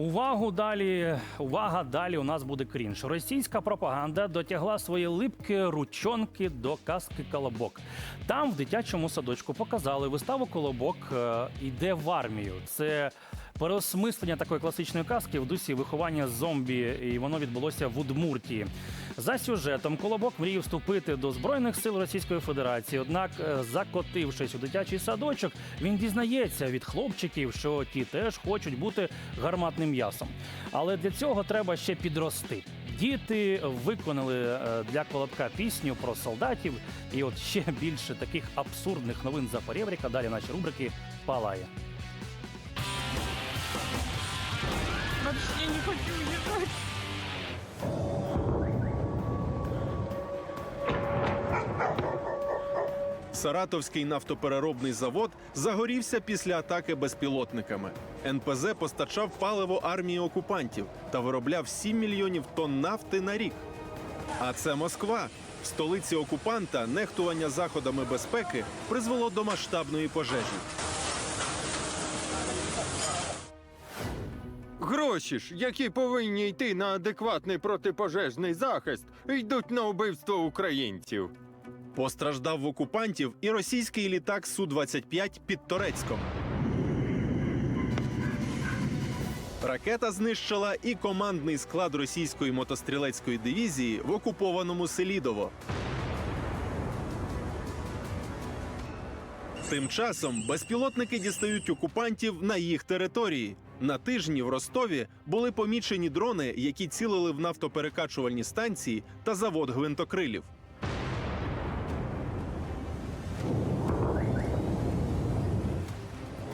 Увагу далі, увага, далі у нас буде крінж. Російська пропаганда дотягла свої липкі ручонки до казки Колобок. Там в дитячому садочку показали виставу Колобок іде йде в армію. Це переосмислення такої класичної казки в дусі виховання зомбі, і воно відбулося в Удмуртії. За сюжетом Колобок мріє вступити до збройних сил Російської Федерації. Однак, е, закотившись у дитячий садочок, він дізнається від хлопчиків, що ті теж хочуть бути гарматним м'ясом. Але для цього треба ще підрости. Діти виконали е, для колобка пісню про солдатів, і от ще більше таких абсурдних новин за порєвріка. Далі наші рубрики палає. Хочу уезжать. Саратовський нафтопереробний завод загорівся після атаки безпілотниками. НПЗ постачав паливо армії окупантів та виробляв 7 мільйонів тонн нафти на рік. А це Москва. В столиці окупанта нехтування заходами безпеки призвело до масштабної пожежі. Гроші ж, які повинні йти на адекватний протипожежний захист, йдуть на вбивство українців. Постраждав в окупантів і російський літак Су-25 під Торецьком. Ракета знищила і командний склад російської мотострілецької дивізії в окупованому Селідово. Тим часом безпілотники дістають окупантів на їх території. На тижні в Ростові були помічені дрони, які цілили в нафтоперекачувальні станції та завод гвинтокрилів.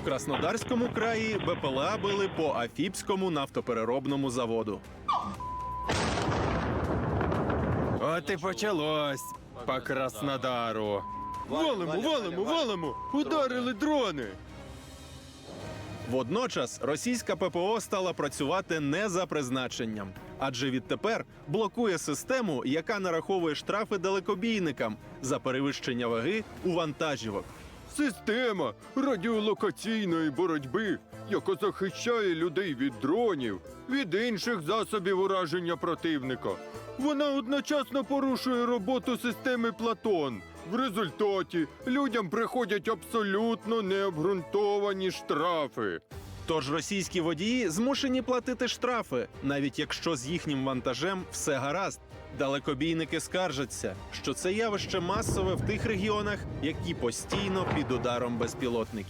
В Краснодарському краї БПЛА били по Афіпському нафтопереробному заводу. От і почалось по Краснодару. Валимо, валимо, валимо! Ударили дрони! Водночас російська ППО стала працювати не за призначенням, адже відтепер блокує систему, яка нараховує штрафи далекобійникам за перевищення ваги у вантажівок. Система радіолокаційної боротьби, яка захищає людей від дронів, від інших засобів ураження противника. Вона одночасно порушує роботу системи Платон. В результаті людям приходять абсолютно необґрунтовані штрафи. Тож російські водії змушені платити штрафи, навіть якщо з їхнім вантажем все гаразд. Далекобійники скаржаться, що це явище масове в тих регіонах, які постійно під ударом безпілотників.